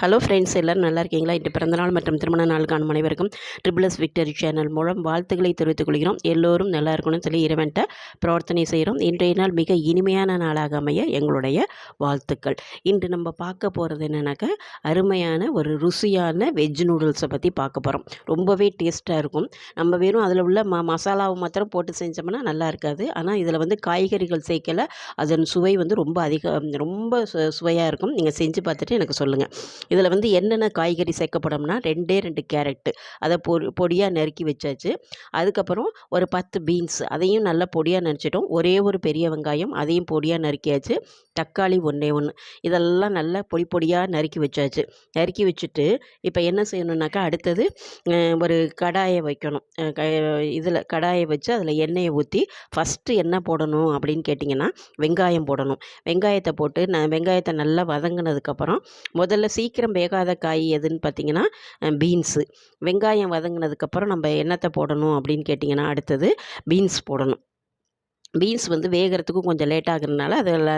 Hello friends எல்லோரும் நல்லா இருக்கீங்களா? இன்று பிறந்தநாள் மற்றும் திருமண நாளுக்கான மனைவருக்கும் ட்ரிபிள் எஸ் விக்டரி சேனல் மூலம் வாழ்த்துக்களை தெரிவித்துக் கொள்கிறோம். எல்லோரும் நல்லா இருக்கணும்னு சொல்லி இறைவன்ட்ட பிரார்த்தனை செய்கிறோம். இன்றைய நாள் மிக இனிமையான நாளாக அமைய எங்களுடைய வாழ்த்துக்கள். இன்று நம்ம பார்க்க போகிறது என்னென்னாக்கா அருமையான ஒரு ருசியான வெஜ் நூடுல்ஸை பற்றி பார்க்க போகிறோம் ரொம்பவே டேஸ்ட்டாக இருக்கும். நம்ம வெறும் அதில் உள்ள ம மசாலாவை மாத்திரம் போட்டு செஞ்சோம்னா நல்லா இருக்காது. ஆனால் இதில் வந்து காய்கறிகள் சேர்க்கல. அதன் சுவை வந்து ரொம்ப அதிக ரொம்ப சுவையாக இருக்கும். நீங்கள் செஞ்சு பார்த்துட்டு எனக்கு சொல்லுங்கள் இதில் வந்து என்னென்ன காய்கறி சேர்க்கப்படும்னா ரெண்டே ரெண்டு கேரட்டு. அதை பொ பொடியாக நறுக்கி வச்சாச்சு. அதுக்கப்புறம் ஒரு பத்து பீன்ஸ் அதையும் நல்லா பொடியாக நறுச்சிட்டோம். ஒரே ஒரு பெரிய வெங்காயம் அதையும் பொடியாக நறுக்கியாச்சு. தக்காளி ஒன்றே ஒன்று இதெல்லாம் நல்லா பொடி பொடியாக நறுக்கி வச்சாச்சு. நறுக்கி வச்சுட்டு இப்போ என்ன செய்யணுன்னாக்கா அடுத்தது ஒரு கடாயை வைக்கணும். க இதில் கடாயை வச்சு அதில் எண்ணெயை ஊற்றி ஃபஸ்ட்டு என்ன போடணும் அப்படின்னு கேட்டிங்கன்னா வெங்காயம் போடணும். வெங்காயத்தை போட்டு நான் வெங்காயத்தை நல்லா வதங்கினதுக்கப்புறம் முதல்ல சீக்கிரம் சீக்கிரம் வேகாத காய் எதுன்னு பார்த்தீங்கன்னா பீன்ஸு வெங்காயம் வதங்கினதுக்கப்புறம் நம்ம என்னத்தை போடணும் அப்படின்னு கேட்டிங்கன்னா அடுத்தது பீன்ஸ் போடணும். பீன்ஸ் வந்து வேகிறதுக்கும் கொஞ்சம் லேட் ஆகுறதுனால அதில்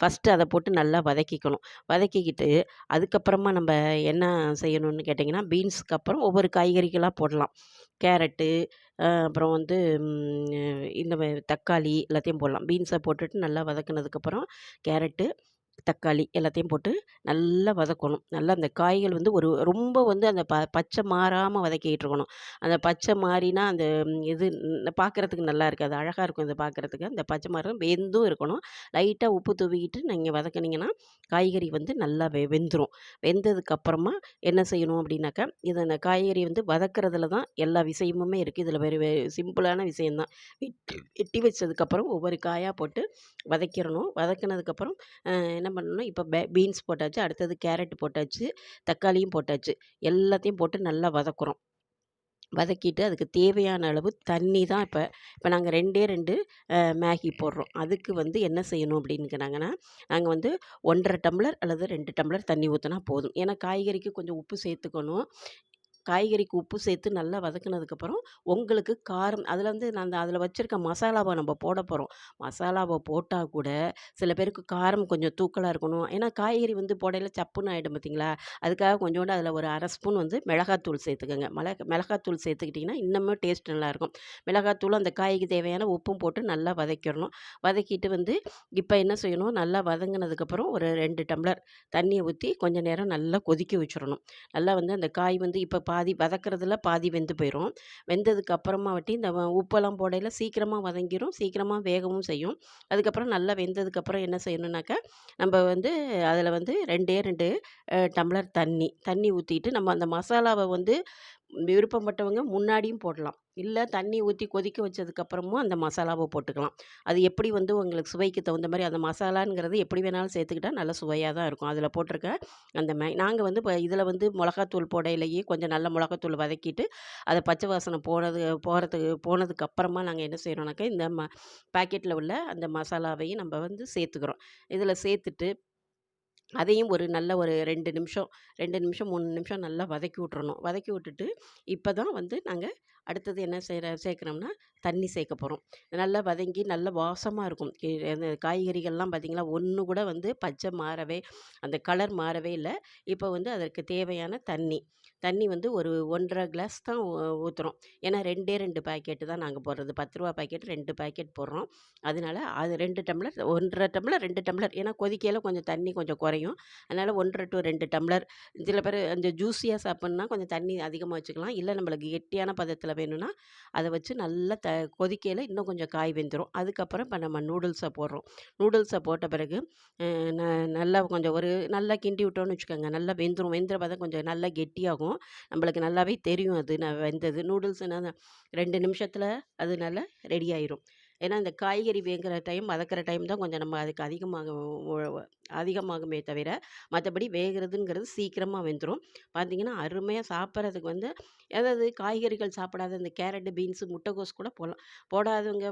ஃபஸ்ட்டு அதை போட்டு நல்லா வதக்கிக்கணும். வதக்கிக்கிட்டு அதுக்கப்புறமா நம்ம என்ன செய்யணும்னு கேட்டிங்கன்னா பீன்ஸுக்கு அப்புறம் ஒவ்வொரு காய்கறிகளாக போடலாம். கேரட்டு அப்புறம் வந்து இந்த தக்காளி எல்லாத்தையும் போடலாம். பீன்ஸை போட்டுட்டு நல்லா வதக்கினதுக்கப்புறம் கேரட்டு தக்காளி எல்லாத்தையும் போட்டு நல்லா வதக்கணும். நல்லா அந்த காய்கள் வந்து ஒரு ரொம்ப வந்து அந்த ப பச்சை மாறாமல் வதக்கிட்டு இருக்கணும். அந்த பச்சை மாறினா அந்த இது பார்க்குறதுக்கு நல்லா இருக்காது. அழகாக இருக்கும் இதை பார்க்குறதுக்கு அந்த பச்சை மாறும் வெந்தும் இருக்கணும். லைட்டாக உப்பு தூவிக்கிட்டு நீங்கள் வதக்குனிங்கன்னா காய்கறி வந்து நல்லா வெ வெந்துடும் வெந்ததுக்கப்புறமா என்ன செய்யணும் அப்படின்னாக்கா இதை அந்த காய்கறி வந்து வதக்கிறதுல தான் எல்லா விஷயமுமே இருக்குது இதில் வெறு சிம்பிளான விஷயந்தான் வெட்டி வெட்டி வச்சதுக்கப்புறம் ஒவ்வொரு காயாக போட்டு வதக்கிடணும் வதக்கினதுக்கப்புறம் என்ன பண்ணணும் இப்போ பே பீன்ஸ் போட்டாச்சு அடுத்தது கேரட் போட்டாச்சு தக்காளியும் போட்டாச்சு. எல்லாத்தையும் போட்டு நல்லா வதக்குறோம். வதக்கிட்டு அதுக்கு தேவையான அளவு தண்ணி தான் இப்போ இப்போ நாங்கள் ரெண்டே ரெண்டு மேகி போடுறோம். அதுக்கு வந்து என்ன செய்யணும் அப்படின்னுக்கிறாங்கன்னா நாங்கள் வந்து ஒன்றரை டம்ளர் அல்லது ரெண்டு டம்ளர் தண்ணி ஊற்றினா போதும். ஏன்னா காய்கறிக்கு கொஞ்சம் உப்பு சேர்த்துக்கணும். காய்கறிக்கு உப்பு சேர்த்து நல்லா வதக்குனதுக்கப்புறம் உங்களுக்கு காரம் அதில் வந்து நான் அதில் வச்சுருக்க மசாலாவை நம்ம போட போகிறோம் மசாலாவை போட்டால் கூட சில பேருக்கு காரம் கொஞ்சம் தூக்கலாக இருக்கணும். ஏன்னா காய்கறி வந்து போடையில் சப்புன்னு ஆகிடும் பார்த்தீங்களா அதுக்காக கொஞ்சோண்டு அதில் ஒரு அரை ஸ்பூன் வந்து மிளகாத்தூள் சேர்த்துக்கோங்க. மிளக மிளகாத்தூள் சேர்த்துக்கிட்டிங்கன்னா இன்னமும் டேஸ்ட் நல்லாயிருக்கும். மிளகாத்தூள் அந்த காய்க்கு தேவையான உப்பும் போட்டு நல்லா வதக்கிடணும். வதக்கிட்டு வந்து இப்போ என்ன செய்யணும்? நல்லா வதங்கினதுக்கப்புறம் ஒரு ரெண்டு டம்ளர் தண்ணியை ஊற்றி கொஞ்சம் நேரம் நல்லா கொதிக்க வச்சிடணும். நல்லா வந்து அந்த காய் வந்து இப்போ பாதி வதக்கிறதுல பாதி வெந்து போயிடும் வெந்ததுக்கு அப்புறமா வட்டி இந்த உப்பெல்லாம் போடையில் சீக்கிரமாக வதங்கிடும் சீக்கிரமாக வேகவும் செய்யும். அதுக்கப்புறம் நல்லா வெந்ததுக்கப்புறம் என்ன செய்யணுன்னாக்கா நம்ம வந்து அதில் வந்து ரெண்டே ரெண்டு டம்ளர் தண்ணி தண்ணி ஊற்றிட்டு நம்ம அந்த மசாலாவை வந்து விருப்பப்பட்டவங்க முன்னாடியும் போடலாம். இல்லை தண்ணி ஊற்றி கொதிக்க வச்சதுக்கப்புறமும் அந்த மசாலாவை போட்டுக்கலாம். அது எப்படி வந்து உங்களுக்கு சுவைக்கு தகுந்த மாதிரி அந்த மசாலாங்கிறது எப்படி வேணாலும் சேர்த்துக்கிட்டா நல்லா சுவையாக தான் இருக்கும். அதில் போட்டிருக்க அந்த மே நாங்கள் வந்து இப்போ இதில் வந்து மிளகாத்தூள் போடையிலேயே கொஞ்சம் நல்ல மிளகாத்தூள் வதக்கிட்டு அதை பச்சை வாசனை போனது போகிறதுக்கு போனதுக்கு அப்புறமா நாங்கள் என்ன செய்கிறோம்னாக்கா இந்த ம பேக்கெட்டில் உள்ள அந்த மசாலாவையும் நம்ம வந்து சேர்த்துக்கிறோம். இதில் சேர்த்துட்டு அதையும் ஒரு நல்ல ஒரு ரெண்டு நிமிஷம் ரெண்டு நிமிஷம் மூணு நிமிஷம் நல்லா வதக்கி விட்றணும் வதக்கி விட்டுட்டு இப்போ தான் வந்து நாங்கள் அடுத்தது என்ன செய்கிற சேர்க்குறோம்னா தண்ணி சேர்க்க போகிறோம் நல்லா வதங்கி நல்ல வாசமாக இருக்கும். அந்த காய்கறிகள்லாம் பார்த்திங்களா ஒன்று கூட வந்து பச்சை மாறவே அந்த கலர் மாறவே இல்லை. இப்போ வந்து அதற்கு தேவையான தண்ணி. தண்ணி வந்து ஒரு ஒன்றரை கிளாஸ் தான் ஊற்றுறோம் ஏன்னா ரெண்டே ரெண்டு பாக்கெட்டு தான் நாங்கள் போடுறது. பத்து ரூபா பாக்கெட் ரெண்டு பாக்கெட் போடுறோம். அதனால் அது ரெண்டு டம்ளர் ஒன்றரை டம்ளர் ரெண்டு டம்ளர். ஏன்னா கொதிக்கையில் கொஞ்சம் தண்ணி கொஞ்சம் குறையும். அதனால் ஒன்றரை டு ரெண்டு டம்ளர். சில பேர் அந்த ஜூஸியாக சாப்பிட்ணுன்னா கொஞ்சம் தண்ணி அதிகமாக வச்சுக்கலாம். இல்லை நம்மளுக்கு கெட்டியான பதத்தில் வேணும்னா அதை வச்சு நல்லா த கொதிக்கையில் இன்னும் கொஞ்சம் காய் வெந்துடும் அதுக்கப்புறம் இப்போ நம்ம நூடுல்ஸை போடுறோம். நூடுல்ஸை போட்ட பிறகு ந நல்லா கொஞ்சம் ஒரு நல்லா கிண்டி விட்டோம்னு வச்சுக்கோங்க. நல்லா வெந்துடும் வெந்துற பதம் கொஞ்சம் நல்லா கெட்டியாகும். நம்மளுக்கு நல்லாவே தெரியும் அது நான் வெந்தது. நூடுல்ஸ்னால் ரெண்டு நிமிஷத்தில் அது நல்லா ரெடி ஆயிரும். ஏன்னா இந்த காய்கறி வேகிற டைம் வதக்கிற டைம் தான் கொஞ்சம் நம்ம அதுக்கு அதிகமாக அதிகமாகுமே தவிர மற்றபடி வேகிறதுங்கிறது சீக்கிரமாக வெந்துடும் பார்த்திங்கன்னா அருமையாக சாப்பிட்றதுக்கு வந்து அதாவது காய்கறிகள் சாப்பிடாத இந்த கேரட்டு பீன்ஸு முட்டைகோஸ் கூட போடலாம். போடாதவங்க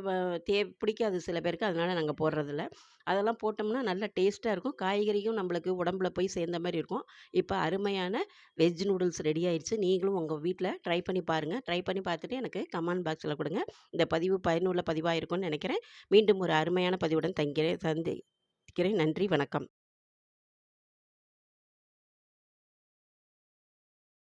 தே பிடிக்காது சில பேருக்கு அதனால் நாங்கள் போடுறதில்ல. அதெல்லாம் போட்டோம்னா நல்லா டேஸ்ட்டாக இருக்கும். காய்கறியும் நம்மளுக்கு உடம்புல போய் சேர்ந்த மாதிரி இருக்கும். இப்போ அருமையான வெஜ் நூடுல்ஸ் ரெடி ஆயிடுச்சு நீங்களும் உங்கள் வீட்டில் ட்ரை பண்ணி பாருங்கள் ட்ரை பண்ணி பார்த்துட்டு எனக்கு கமெண்ட் பாக்ஸில் கொடுங்க. இந்த பதிவு பயனுள்ள பதிவாக இருக்கும் நினைக்கிறேன். மீண்டும் ஒரு அருமையான பதிவுடன் தங்கிறேன் சந்திக்கிறேன். நன்றி வணக்கம்.